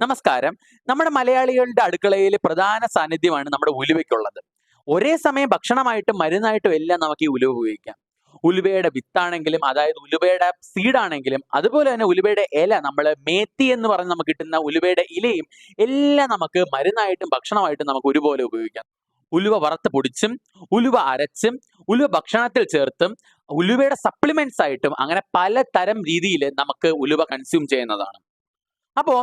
നമസ്കാരം. നമ്മുടെ മലയാളികളുടെ അടുക്കളയിൽ പ്രധാന സാന്നിധ്യമാണ് നമ്മുടെ ഉലുവയ്ക്കുള്ളത്. ഒരേ സമയം ഭക്ഷണമായിട്ടും മരുന്നായിട്ടും എല്ലാം നമുക്ക് ഈ ഉലുവ ഉപയോഗിക്കാം. ഉലുവയുടെ വിത്താണെങ്കിലും അതായത് ഉലുവയുടെ സീഡാണെങ്കിലും അതുപോലെ തന്നെ ഉലുവയുടെ ഇല നമ്മൾ മേത്തി എന്ന് പറഞ്ഞ് നമുക്ക് കിട്ടുന്ന ഉലുവയുടെ ഇലയും എല്ലാം നമുക്ക് മരുന്നായിട്ടും ഭക്ഷണമായിട്ടും നമുക്ക് ഒരുപോലെ ഉപയോഗിക്കാം. ഉലുവ വറുത്ത് പൊടിച്ചും ഉലുവ അരച്ചും ഉലുവ ഭക്ഷണത്തിൽ ചേർത്തും ഉലുവയുടെ സപ്ലിമെന്റ്സ് ആയിട്ടും അങ്ങനെ പലതരം രീതിയിൽ നമുക്ക് ഉലുവ കൺസ്യൂം ചെയ്യുന്നതാണ്. അപ്പോ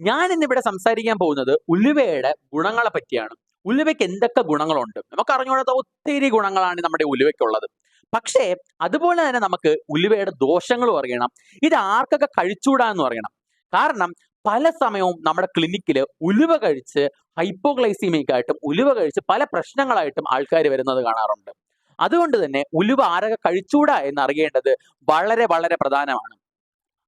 ഞാൻ ഇന്നിവിടെ സംസാരിക്കാൻ പോകുന്നത് ഉലുവയുടെ ഗുണങ്ങളെ പറ്റിയാണ്. ഉലുവയ്ക്ക് എന്തൊക്കെ ഗുണങ്ങളുണ്ട്? നമുക്ക് അറിഞ്ഞുകൂടാത്ത ഒത്തിരി ഗുണങ്ങളാണ് നമ്മുടെ ഉലുവയ്ക്കുള്ളത്. പക്ഷേ അതുപോലെ തന്നെ നമുക്ക് ഉലുവയുടെ ദോഷങ്ങളും അറിയണം. ഇത് ആർക്കൊക്കെ കഴിച്ചുകൂടാ എന്ന് അറിയണം. കാരണം പല സമയവും നമ്മുടെ ക്ലിനിക്കിൽ ഉലുവ കഴിച്ച് ഹൈപ്പോഗ്ലൈസീമിക് ആയിട്ടും ഉലുവ കഴിച്ച് പല പ്രശ്നങ്ങളായിട്ടും ആൾക്കാർ വരുന്നത് കാണാറുണ്ട്. അതുകൊണ്ട് തന്നെ ഉലുവ ആരൊക്കെ കഴിച്ചുകൂടാ എന്ന് അറിയേണ്ടത് വളരെ വളരെ പ്രധാനമാണ്.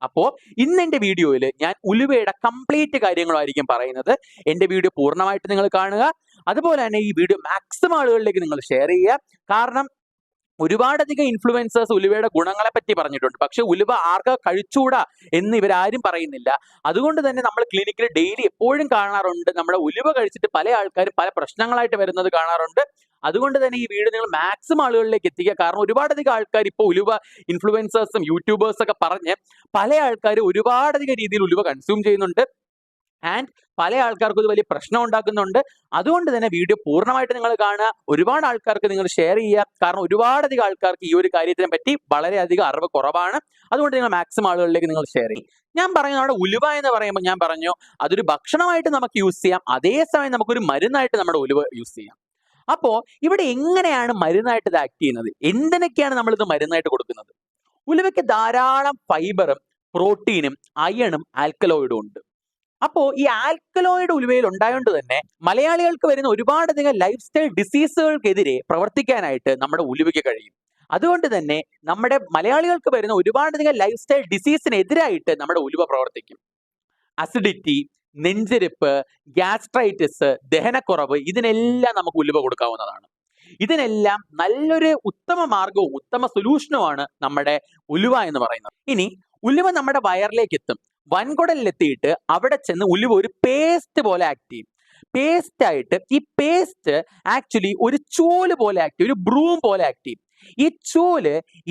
അപ്പോ ഇന്ന് എന്റെ വീഡിയോയിൽ ഞാൻ ഉലുവയുടെ കംപ്ലീറ്റ് കാര്യങ്ങളായിരിക്കും പറയുന്നത്. എന്റെ വീഡിയോ പൂർണമായിട്ട് നിങ്ങൾ കാണുക. അതുപോലെ തന്നെ ഈ വീഡിയോ മാക്സിമം ആളുകളിലേക്ക് നിങ്ങൾ ഷെയർ ചെയ്യുക. കാരണം ഒരുപാടധികം ഇൻഫ്ലുവൻസേഴ്സ് ഉലുവയുടെ ഗുണങ്ങളെ പറ്റി പറഞ്ഞിട്ടുണ്ട്. പക്ഷെ ഉലുവ ആർക്ക കഴിച്ചൂടാ എന്ന് ഇവരാരും പറയുന്നില്ല. അതുകൊണ്ട് തന്നെ നമ്മൾ ക്ലിനിക്കിൽ ഡെയിലി എപ്പോഴും കാണാറുണ്ട്. നമ്മുടെ ഉലുവ കഴിച്ചിട്ട് പല ആൾക്കാരും പല പ്രശ്നങ്ങളായിട്ട് വരുന്നത് കാണാറുണ്ട്. അതുകൊണ്ട് തന്നെ ഈ വീഡിയോ നിങ്ങൾ മാക്സിമം ആളുകളിലേക്ക് എത്തിക്കുക. കാരണം ഒരുപാടധികം ആൾക്കാർ ഇപ്പോൾ ഉലുവ ഇൻഫ്ലുവൻസേഴ്സും യൂട്യൂബേഴ്സൊക്കെ പറഞ്ഞ് പല ആൾക്കാർ ഒരുപാടധികം രീതിയിൽ ഉലുവ കൺസ്യൂം ചെയ്യുന്നുണ്ട്. ആൻഡ് പല ആൾക്കാർക്കും ഇത് വലിയ പ്രശ്നം ഉണ്ടാക്കുന്നുണ്ട്. അതുകൊണ്ട് തന്നെ വീഡിയോ പൂർണമായിട്ട് നിങ്ങൾ കാണുക. ഒരുപാട് ആൾക്കാർക്ക് നിങ്ങൾ ഷെയർ ചെയ്യുക. കാരണം ഒരുപാടധികം ആൾക്കാർക്ക് ഈ ഒരു കാര്യത്തിനെ പറ്റി വളരെയധികം അറിവ് കുറവാണ്. അതുകൊണ്ട് നിങ്ങൾ മാക്സിമം ആളുകളിലേക്ക് നിങ്ങൾ ഷെയർ ചെയ്യും. ഞാൻ പറഞ്ഞു നമ്മുടെ ഉലുവ എന്ന് പറയുമ്പോൾ ഞാൻ പറഞ്ഞു അതൊരു ഭക്ഷണമായിട്ട് നമുക്ക് യൂസ് ചെയ്യാം. അതേസമയം നമുക്കൊരു മരുന്നായിട്ട് നമ്മുടെ ഉലുവ യൂസ് ചെയ്യാം. അപ്പോൾ ഇവിടെ എങ്ങനെയാണ് മരുന്നായിട്ട് ഇത് ആക്ട് ചെയ്യുന്നത്? എന്തിനൊക്കെയാണ് നമ്മൾ ഇത് മരുന്നായിട്ട് കൊടുക്കുന്നത്? ഉലുവയ്ക്ക് ധാരാളം ഫൈബറും പ്രോട്ടീനും അയണും ആൽക്കലോയിഡും ഉണ്ട്. അപ്പോ ഈ ആൽക്കലോയിഡ് ഉലുവയിൽ ഉണ്ടായതുകൊണ്ട് തന്നെ മലയാളികൾക്ക് വരുന്ന ഒരുപാടധികം ലൈഫ് സ്റ്റൈൽ ഡിസീസുകൾക്കെതിരെ പ്രവർത്തിക്കാനായിട്ട് നമ്മുടെ ഉലുവയ്ക്ക് കഴിയും. അതുകൊണ്ട് തന്നെ നമ്മുടെ മലയാളികൾക്ക് വരുന്ന ഒരുപാടധികം ലൈഫ് സ്റ്റൈൽ ഡിസീസിനെതിരായിട്ട് നമ്മുടെ ഉലുവ പ്രവർത്തിക്കും. അസിഡിറ്റി നെഞ്ചെരിപ്പ് ഗ്യാസ്ട്രൈറ്റിസ് ദഹനക്കുറവ് ഇതിനെല്ലാം നമുക്ക് ഉലുവ കൊടുക്കാവുന്നതാണ്. ഇതിനെല്ലാം നല്ലൊരു ഉത്തമ മാർഗവും ഉത്തമ സൊല്യൂഷനുമാണ് നമ്മുടെ ഉലുവ എന്ന് പറയുന്നത്. ഇനി ഉലുവ നമ്മുടെ വയറിലേക്ക് എത്തും. വൻകുടലിലെത്തിയിട്ട് അവിടെ ചെന്ന് ഉലുവ ഒരു പേസ്റ്റ് പോലെ ആക്ട് ചെയ്യും. പേസ്റ്റ് ആയിട്ട് ഈ പേസ്റ്റ് ആക്ച്വലി ഒരു ചൂൽ പോലെ ആക്ട് ചെയ്യും ഒരു ബ്രൂം പോലെ ആക്ട് ചെയ്യും. ഈ ചൂൽ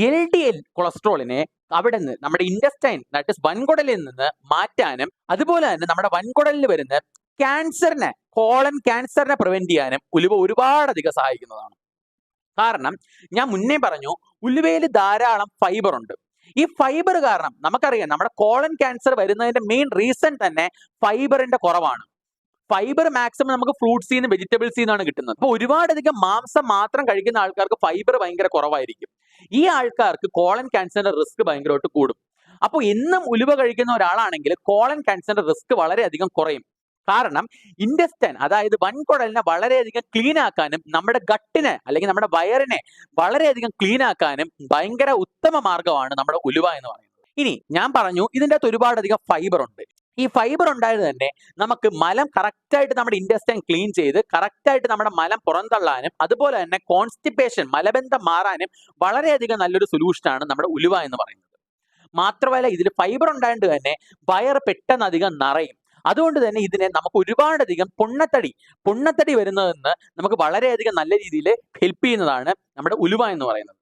എൽ ഡി എൽ കൊളസ്ട്രോളിനെ അവിടെ നിന്ന് നമ്മുടെ ഇൻഡസ്റ്റൈൻ ദാറ്റ് ഇസ് വൻകുടലിൽ നിന്ന് മാറ്റാനും അതുപോലെ തന്നെ നമ്മുടെ വൻകുടലിൽ വരുന്ന ക്യാൻസറിനെ കോളൻ ക്യാൻസറിനെ പ്രിവെന്റ് ചെയ്യാനും ഉലുവ ഒരുപാടധികം സഹായിക്കുന്നതാണ്. കാരണം ഞാൻ മുന്നേ പറഞ്ഞു ഉലുവയിൽ ധാരാളം ഫൈബർ ഉണ്ട്. ഈ ഫൈബർ കാരണം നമുക്കറിയാം നമ്മുടെ കോളൻ ക്യാൻസർ വരുന്നതിന്റെ മെയിൻ റീസൺ തന്നെ ഫൈബറിന്റെ കുറവാണ്. ഫൈബർ മാക്സിമം നമുക്ക് ഫ്രൂട്ട്സിൽ നിന്ന് വെജിറ്റബിൾസിൽ നിന്നാണ് കിട്ടുന്നത്. അപ്പൊ ഒരുപാടധികം മാംസം മാത്രം കഴിക്കുന്ന ആൾക്കാർക്ക് ഫൈബർ ഭയങ്കര കുറവായിരിക്കും. ഈ ആൾക്കാർക്ക് കോളൻ ക്യാൻസറിന്റെ റിസ്ക് ഭയങ്കരമായിട്ട് കൂടും. അപ്പോൾ ഇന്നും ഉലുവ കഴിക്കുന്ന ഒരാളാണെങ്കിൽ കോളൻ ക്യാൻസറിന്റെ റിസ്ക് വളരെയധികം കുറയും. കാരണം ഇൻഡസ്റ്റൈൻ അതായത് വൻകുടലിനെ വളരെയധികം ക്ലീൻ ആക്കാനും നമ്മുടെ ഗട്ടിനെ അല്ലെങ്കിൽ നമ്മുടെ വയറിനെ വളരെയധികം ക്ലീൻ ആക്കാനും ഭയങ്കര ഉത്തമ മാർഗമാണ് നമ്മുടെ ഉലുവ എന്ന് പറയുന്നത്. ഇനി ഞാൻ പറഞ്ഞു ഇതിന്റെ അകത്ത് ഒരുപാടധികം ഫൈബർ ഉണ്ട്. ഈ ഫൈബർ ഉണ്ടായത് തന്നെ നമുക്ക് മലം കറക്റ്റായിട്ട് നമ്മുടെ ഇൻഡസ്റ്റൈൻ ക്ലീൻ ചെയ്ത് കറക്റ്റായിട്ട് നമ്മുടെ മലം പുറന്തള്ളാനും അതുപോലെ തന്നെ കോൺസ്റ്റിപ്പേഷൻ മലബന്ധം മാറാനും വളരെയധികം നല്ലൊരു സൊല്യൂഷനാണ് നമ്മുടെ ഉലുവ എന്ന് പറയുന്നത്. മാത്രമല്ല ഇതിൽ ഫൈബർ ഉണ്ടായത് തന്നെ വയർ പെട്ടെന്ന് അധികം നിറയും. അതുകൊണ്ട് തന്നെ ഇതിനെ നമുക്ക് ഒരുപാടധികം പൊണ്ണത്തടി പൊണ്ണത്തടി വരുന്നതെന്ന് നമുക്ക് വളരെയധികം നല്ല രീതിയിൽ ഹെൽപ്പ് ചെയ്യുന്നതാണ് നമ്മുടെ ഉലുവ എന്ന് പറയുന്നത്.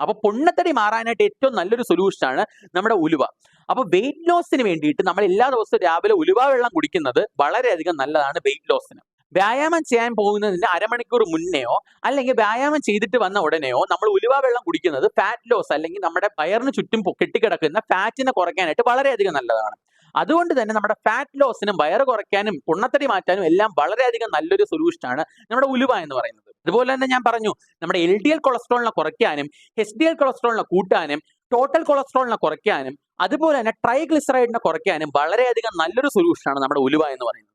അപ്പൊ പൊണ്ണത്തടി മാറാനായിട്ട് ഏറ്റവും നല്ലൊരു സൊല്യൂഷനാണ് നമ്മുടെ ഉലുവ. അപ്പൊ വെയിറ്റ് ലോസിന് വേണ്ടിയിട്ട് നമ്മൾ എല്ലാ ദിവസവും രാവിലെ ഉലുവ വെള്ളം കുടിക്കുന്നത് വളരെയധികം നല്ലതാണ് വെയിറ്റ് ലോസിന് വ്യായാമം ചെയ്യാൻ പോകുന്നതിന് അരമണിക്കൂർ മുന്നെയോ അല്ലെങ്കിൽ വ്യായാമം ചെയ്തിട്ട് വന്ന ഉടനെയോ നമ്മൾ ഉലുവ വെള്ളം കുടിക്കുന്നത് ഫാറ്റ് ലോസ് അല്ലെങ്കിൽ നമ്മുടെ വയറിന് ചുറ്റും കെട്ടിക്കിടക്കുന്ന ഫാറ്റിനെ കുറയ്ക്കാനായിട്ട് വളരെയധികം നല്ലതാണ്. അതുകൊണ്ട് തന്നെ നമ്മുടെ ഫാറ്റ് ലോസിനും വയറ് കുറയ്ക്കാനും ഉണ്ണത്തടി മാറ്റാനും എല്ലാം വളരെയധികം നല്ലൊരു സൊല്യൂഷൻ ആണ് നമ്മുടെ ഉലുവ എന്ന് പറയുന്നത്. അതുപോലെ തന്നെ ഞാൻ പറഞ്ഞു നമ്മുടെ എൽ ഡി എൽ കൊളസ്ട്രോളിനെ കുറയ്ക്കാനും എച്ച് ഡി എൽ കൊളസ്ട്രോളിനെ കൂട്ടാനും ടോട്ടൽ കൊളസ്ട്രോളിനെ കുറയ്ക്കാനും അതുപോലെ തന്നെ ട്രൈഗ്ലിസറൈഡിനെ കുറയ്ക്കാനും വളരെയധികം നല്ലൊരു സൊല്യൂഷൻ ആണ് നമ്മുടെ ഉലുവ എന്ന് പറയുന്നത്.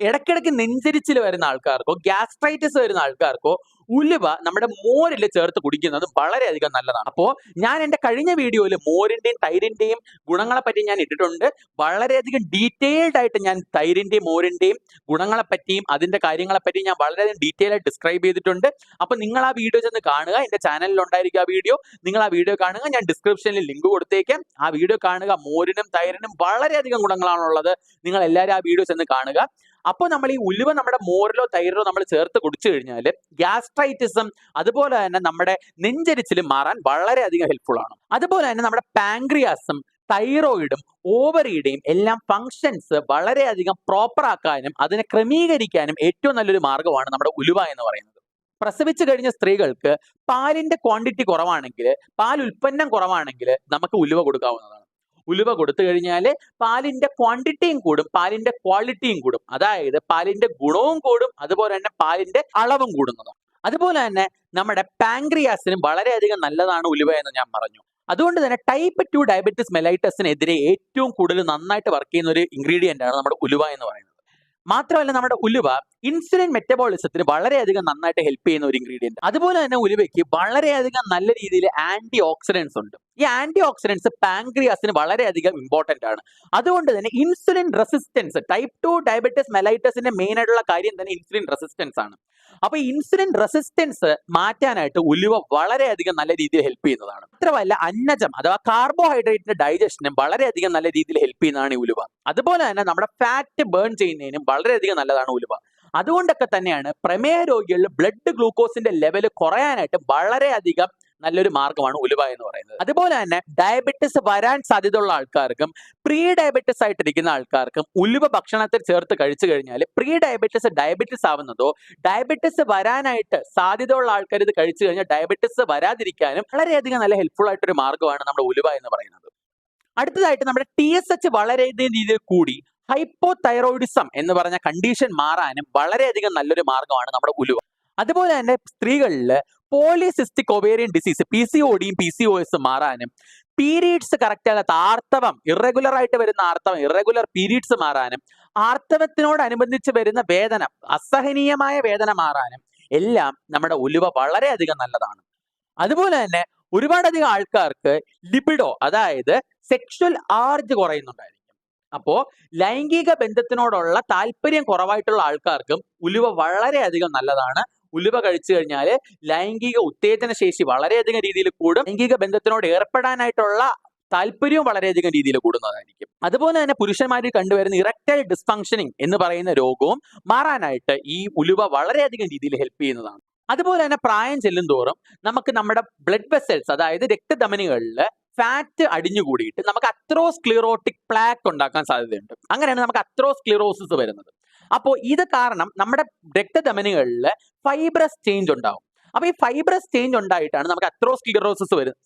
ഇടയ്ക്കിടയ്ക്ക് നെഞ്ചരിച്ചിൽ വരുന്ന ആൾക്കാർക്കോ ഗ്യാസ്ട്രൈറ്റിസ് വരുന്ന ആൾക്കാർക്കോ ഉലുവ നമ്മുടെ മോരിൽ ചേർത്ത് കുടിക്കുന്നത് വളരെയധികം നല്ലതാണ്. അപ്പോൾ ഞാൻ എന്റെ കഴിഞ്ഞ വീഡിയോയിൽ മോരിന്റെയും തൈരിന്റെയും ഗുണങ്ങളെ പറ്റി ഞാൻ ഇട്ടിട്ടുണ്ട്. വളരെയധികം ഡീറ്റെയിൽഡ് ആയിട്ട് ഞാൻ തൈരിന്റെയും മോരിന്റെയും ഗുണങ്ങളെ പറ്റിയും അതിന്റെ കാര്യങ്ങളെ പറ്റിയും ഞാൻ വളരെയധികം ഡീറ്റെയിൽ ആയിട്ട് ഡിസ്ക്രൈബ് ചെയ്തിട്ടുണ്ട്. അപ്പോൾ നിങ്ങൾ ആ വീഡിയോ ചെന്ന് കാണുക. എന്റെ ചാനലിൽ ഉണ്ടായിരിക്കും ആ വീഡിയോ. നിങ്ങൾ ആ വീഡിയോ കാണുക. ഞാൻ ഡിസ്ക്രിപ്ഷനിൽ ലിങ്ക് കൊടുത്തേക്കാം. ആ വീഡിയോ കാണുക. മോരിനും തൈരിനും വളരെയധികം ഗുണങ്ങളാണുള്ളത്. നിങ്ങൾ എല്ലാവരും ആ വീഡിയോ ചെന്ന് കാണുക. അപ്പോൾ നമ്മൾ ഈ ഉലുവ നമ്മുടെ മോരിലോ തൈരിലോ നമ്മൾ ചേർത്ത് കുടിച്ചു കഴിഞ്ഞാൽ ഗ്യാസ്ട്രൈറ്റിസും അതുപോലെ തന്നെ നമ്മുടെ നെഞ്ചരിച്ചിൽ മാറാൻ വളരെയധികം ഹെൽപ്ഫുൾ ആണ്. അതുപോലെ തന്നെ നമ്മുടെ പാങ്ക്രിയാസും തൈറോയിഡും ഓവറിയുടെയും എല്ലാം ഫങ്ഷൻസ് വളരെയധികം പ്രോപ്പർ ആക്കാനും അതിനെ ക്രമീകരിക്കാനും ഏറ്റവും നല്ലൊരു മാർഗമാണ് നമ്മുടെ ഉലുവ എന്ന് പറയുന്നത്. പ്രസവിച്ചു കഴിഞ്ഞ സ്ത്രീകൾക്ക് പാലിന്റെ ക്വാണ്ടിറ്റി കുറവാണെങ്കിൽ പാൽ ഉൽപ്പന്നം കുറവാണെങ്കിൽ നമുക്ക് ഉലുവ കൊടുക്കാവുന്നതാണ്. ഉലുവ കൊടുത്തു കഴിഞ്ഞാൽ പാലിന്റെ ക്വാണ്ടിറ്റിയും കൂടും പാലിന്റെ ക്വാളിറ്റിയും കൂടും. അതായത് പാലിന്റെ ഗുണവും കൂടും അതുപോലെ തന്നെ പാലിന്റെ അളവും കൂടുന്നതാണ് അതുപോലെ തന്നെ നമ്മുടെ പാങ്ക്രിയാസിനും വളരെയധികം നല്ലതാണ് ഉലുവ എന്ന് ഞാൻ പറഞ്ഞു. അതുകൊണ്ട് തന്നെ ടൈപ്പ് ടു ഡയബറ്റിസ് മെലൈറ്റസിനെതിരെ ഏറ്റവും കൂടുതൽ നന്നായിട്ട് വർക്ക് ചെയ്യുന്ന ഒരു ഇൻഗ്രീഡിയന്റ് ആണ് നമ്മുടെ ഉലുവ എന്ന് പറയുന്നത്. മാത്രമല്ല നമ്മുടെ ഉലുവ ഇൻസുലിൻ മെറ്റബോളിസത്തിന് വളരെയധികം നന്നായിട്ട് ഹെൽപ്പ് ചെയ്യുന്ന ഒരു ഇൻഗ്രീഡിയന്റ് അതുപോലെ തന്നെ ഉലുവയ്ക്ക് വളരെയധികം നല്ല രീതിയിൽ ആന്റി ഓക്സിഡൻസ് ഉണ്ട്. ഈ ആന്റി ഓക്സിഡൻസ് പാങ്ക്രിയാസിന് വളരെയധികം ഇമ്പോർട്ടന്റ് ആണ്. അതുകൊണ്ട് തന്നെ insulin resistance type two diabetes മെലൈറ്റസിന്റെ main ആയിട്ടുള്ള കാര്യം തന്നെ ഇൻസുലിൻ റെസിസ്റ്റൻസ് ആണ്. അപ്പൊ ഇൻസുലിൻ റെസിസ്റ്റൻസ് മാറ്റാനായിട്ട് ഉലുവ വളരെയധികം നല്ല രീതിയിൽ ഹെൽപ്പ് ചെയ്യുന്നതാണ്. മാത്രമല്ല അന്നജം അഥവാ കാർബോഹൈഡ്രേറ്റിന്റെ ഡൈജഷനും വളരെയധികം നല്ല രീതിയിൽ ഹെൽപ്പ് ചെയ്യുന്നതാണ് ഈ ഉലുവ. അതുപോലെ തന്നെ നമ്മുടെ ഫാറ്റ് ബേൺ ചെയ്യുന്നതിനും വളരെയധികം നല്ലതാണ് ഉലുവ. അതുകൊണ്ടൊക്കെ തന്നെയാണ് പ്രമേയ രോഗികളിൽ ബ്ലഡ് ഗ്ലൂക്കോസിന്റെ ലെവൽ കുറയാനായിട്ട് വളരെയധികം നല്ലൊരു മാർഗമാണ് ഉലുവ എന്ന് പറയുന്നത്. അതുപോലെ തന്നെ ഡയബറ്റിസ് വരാൻ സാധ്യതയുള്ള ആൾക്കാർക്കും പ്രീ ഡയബറ്റിസ് ആയിട്ടിരിക്കുന്ന ആൾക്കാർക്കും ഉലുവ ഭക്ഷണത്തിൽ ചേർത്ത് കഴിച്ചു കഴിഞ്ഞാൽ പ്രീ ഡയബറ്റിസ് ഡയബറ്റിസ് ആവുന്നതോ ഡയബറ്റിസ് വരാനായിട്ട് സാധ്യതയുള്ള ആൾക്കാർ ഇത് കഴിച്ചു കഴിഞ്ഞാൽ ഡയബറ്റിസ് വരാതിരിക്കാനും വളരെയധികം നല്ല ഹെൽപ്ഫുൾ ആയിട്ടൊരു മാർഗമാണ് നമ്മുടെ ഉലുവ എന്ന് പറയുന്നത്. അടുത്തതായിട്ട് നമ്മുടെ ടി എസ് എച്ച് വളരെയധികം രീതിയിൽ കൂടി ഹൈപ്പോ തൈറോയിഡിസം എന്ന് പറഞ്ഞ കണ്ടീഷൻ മാറാനും വളരെയധികം നല്ലൊരു മാർഗമാണ് നമ്മുടെ ഉലുവ. അതുപോലെ തന്നെ സ്ത്രീകളിൽ polycystic ovarian disease P C ഒടിയും P C O മാറാനും പീരീഡ്സ് കറക്റ്റ് ആകാത്ത ആർത്തവം ഇറഗുലർ ആയിട്ട് വരുന്ന ആർത്തവം ഇറഗുലർ പീരീഡ്സ് മാറാനും ആർത്തവത്തിനോടനുബന്ധിച്ച് വരുന്ന വേദന അസഹനീയമായ വേദന മാറാനും എല്ലാം നമ്മുടെ ഉലുവ വളരെയധികം നല്ലതാണ്. അതുപോലെ തന്നെ ഒരുപാടധികം ആൾക്കാർക്ക് ലിബിഡോ അതായത് സെക്ഷൽ ആർജ് കുറയുന്നുണ്ടായിരിക്കും. അപ്പോ ലൈംഗിക ബന്ധത്തിനോടുള്ള താല്പര്യം കുറവായിട്ടുള്ള ആൾക്കാർക്കും ഉലുവ വളരെയധികം നല്ലതാണ്. ഉലുവ കഴിച്ചു കഴിഞ്ഞാൽ ലൈംഗിക ഉത്തേജന ശേഷി വളരെയധികം രീതിയിൽ കൂടും. ലൈംഗിക ബന്ധത്തിനോട് ഏർപ്പെടാനായിട്ടുള്ള താല്പര്യവും വളരെയധികം രീതിയിൽ കൂടുന്നതായിരിക്കും. അതുപോലെ തന്നെ പുരുഷന്മാരിൽ കണ്ടുവരുന്ന ഇറക്റ്റൈൽ ഡിസ്ഫങ്ഷനിങ് എന്ന് പറയുന്ന രോഗവും മാറാനായിട്ട് ഈ ഉലുവ വളരെയധികം രീതിയിൽ ഹെൽപ്പ് ചെയ്യുന്നതാണ്. അതുപോലെ തന്നെ പ്രായം ചെല്ലും തോറും നമുക്ക് നമ്മുടെ ബ്ലഡ് വെസൽസ് അതായത് രക്തധമനികളിൽ ഫാറ്റ് അടിഞ്ഞുകൂടിയിട്ട് നമുക്ക് അത്രോസ് അത്രോസ്ക്ലിറോട്ടിക് പ്ലാക്ക് ഉണ്ടാക്കാൻ സാധ്യതയുണ്ട്. അങ്ങനെയാണ് നമുക്ക് അത്രോസ് അത്രോസ്ക്ലിറോസിസ് വരുന്നത്. അപ്പോൾ ഇത് കാരണം നമ്മുടെ രക്തധമനികളിൽ ഫൈബ്രസ് ചേഞ്ച് ഉണ്ടാവും. അപ്പൊ ഈ ഫൈബ്രസ് ചേഞ്ച് ഉണ്ടായിട്ടാണ് നമുക്ക് അത്രോസ്ക്ലിറോസിസ് വരുന്നത്.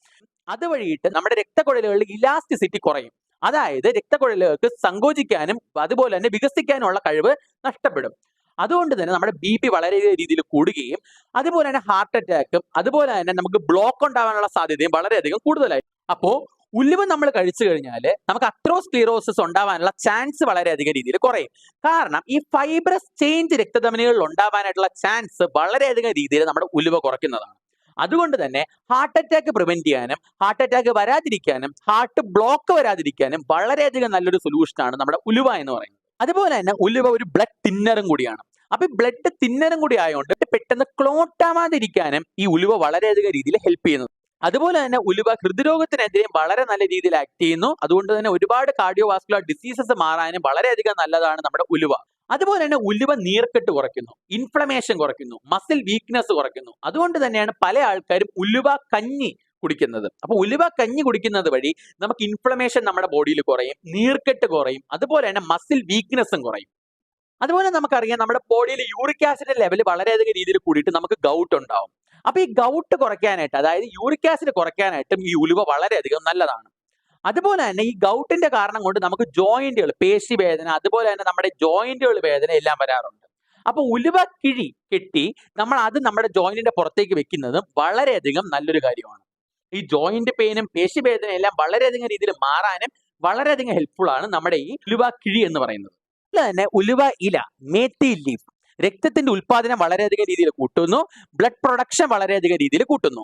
അതുവഴിയിട്ട് നമ്മുടെ രക്തക്കുഴലുകളിൽ ഇലാസ്റ്റിസിറ്റി കുറയും. അതായത് രക്തക്കുഴലുകൾക്ക് സങ്കോചിക്കാനും അതുപോലെ തന്നെ വികസിക്കാനുമുള്ള കഴിവ് നഷ്ടപ്പെടും. അതുകൊണ്ട് തന്നെ നമ്മുടെ ബി പി വളരെ രീതിയിൽ കൂടുകയും അതുപോലെ തന്നെ ഹാർട്ട് അറ്റാക്കും അതുപോലെ തന്നെ നമുക്ക് ബ്ലോക്ക് ഉണ്ടാവാനുള്ള സാധ്യതയും വളരെയധികം കൂടുതലായി. അപ്പോ ഉലുവ നമ്മൾ കഴിച്ചു കഴിഞ്ഞാൽ നമുക്ക് അത്രോസ്ക്ലീറോസിസ് ഉണ്ടാവാനുള്ള ചാൻസ് വളരെയധികം രീതിയിൽ കുറയും. കാരണം ഈ ഫൈബ്രസ് ചേഞ്ച് രക്തധമനികളിൽ ഉണ്ടാവാനായിട്ടുള്ള ചാൻസ് വളരെയധികം രീതിയിൽ നമ്മുടെ ഉലുവ കുറയ്ക്കുന്നതാണ്. അതുകൊണ്ട് തന്നെ ഹാർട്ട് അറ്റാക്ക് പ്രിവെന്റ് ചെയ്യാനും ഹാർട്ട് അറ്റാക്ക് വരാതിരിക്കാനും ഹാർട്ട് ബ്ലോക്ക് വരാതിരിക്കാനും വളരെയധികം നല്ലൊരു സൊല്യൂഷനാണ് നമ്മുടെ ഉലുവ എന്ന് പറയുന്നത്. അതുപോലെ തന്നെ ഉലുവ ഒരു ബ്ലഡ് തിന്നറും കൂടിയാണ്. അപ്പൊ ഈ ബ്ലഡ് തിന്നറും കൂടി ആയതുകൊണ്ട് പെട്ടെന്ന് ക്ലോട്ടാവാതിരിക്കാനും ഈ ഉലുവ വളരെയധികം രീതിയിൽ ഹെൽപ്പ് ചെയ്യുന്നു. അതുപോലെ തന്നെ ഉലുവ ഹൃദ്രോഗത്തിനെതിരെയും വളരെ നല്ല രീതിയിൽ ആക്ട് ചെയ്യുന്നു. അതുകൊണ്ട് തന്നെ ഒരുപാട് കാർഡിയോ വാസ്കുലർ ഡിസീസസ് മാറാനും വളരെയധികം നല്ലതാണ് നമ്മുടെ ഉലുവ. അതുപോലെ തന്നെ ഉലുവ നീർക്കെട്ട് കുറയ്ക്കുന്നു. ഇൻഫ്ലമേഷൻ കുറയ്ക്കുന്നു. മസിൽ വീക്ക്നെസ് കുറയ്ക്കുന്നു. അതുകൊണ്ട് തന്നെയാണ് പല ആൾക്കാരും ഉലുവ കഞ്ഞി കുടിക്കുന്നത്. അപ്പൊ ഉലുവ കഞ്ഞി കുടിക്കുന്നത് വഴി നമുക്ക് ഇൻഫ്ലമേഷൻ നമ്മുടെ ബോഡിയിൽ കുറയും നീർക്കെട്ട് കുറയും അതുപോലെ തന്നെ മസിൽ വീക്ക്നെസ്സും കുറയും. അതുപോലെ നമുക്കറിയാം നമ്മുടെ ബോഡിയിൽ യൂറിക് ആസിഡിന്റെ ലെവൽ വളരെയധികം രീതിയിൽ കൂടിയിട്ട് നമുക്ക് ഗൗട്ട് ഉണ്ടാവും. അപ്പൊ ഈ ഗൗട്ട് കുറയ്ക്കാനായിട്ട് അതായത് യൂറിക് ആസിഡ് കുറയ്ക്കാനായിട്ടും ഈ ഉലുവ വളരെയധികം നല്ലതാണ്. അതുപോലെ തന്നെ ഈ ഗൗട്ടിന്റെ കാരണം കൊണ്ട് നമുക്ക് ജോയിന്റുകൾ പേശി വേദന അതുപോലെ തന്നെ നമ്മുടെ ജോയിന്റുകൾ വേദന എല്ലാം വരാറുണ്ട്. അപ്പൊ ഉലുവ കിഴി കെട്ടി നമ്മൾ അത് നമ്മുടെ ജോയിന്റിന്റെ പുറത്തേക്ക് വെക്കുന്നതും വളരെയധികം നല്ലൊരു കാര്യമാണ്. ഈ ജോയിന്റ് പെയിനും പേശി വേദനയും എല്ലാം വളരെയധികം രീതിയിൽ മാറാനും വളരെയധികം ഹെൽപ്ഫുൾ ആണ് നമ്മുടെ ഈ ഉലുവ കിഴി എന്ന് പറയുന്നത്. അതുപോലെ തന്നെ ഉലുവ ഇല മേത്തി ലീഫ് രക്തത്തിന്റെ ഉൽപാദനം വളരെയധികം രീതിയിൽ കൂട്ടുന്നു. ബ്ലഡ് പ്രൊഡക്ഷൻ വളരെയധികം രീതിയിൽ കൂട്ടുന്നു.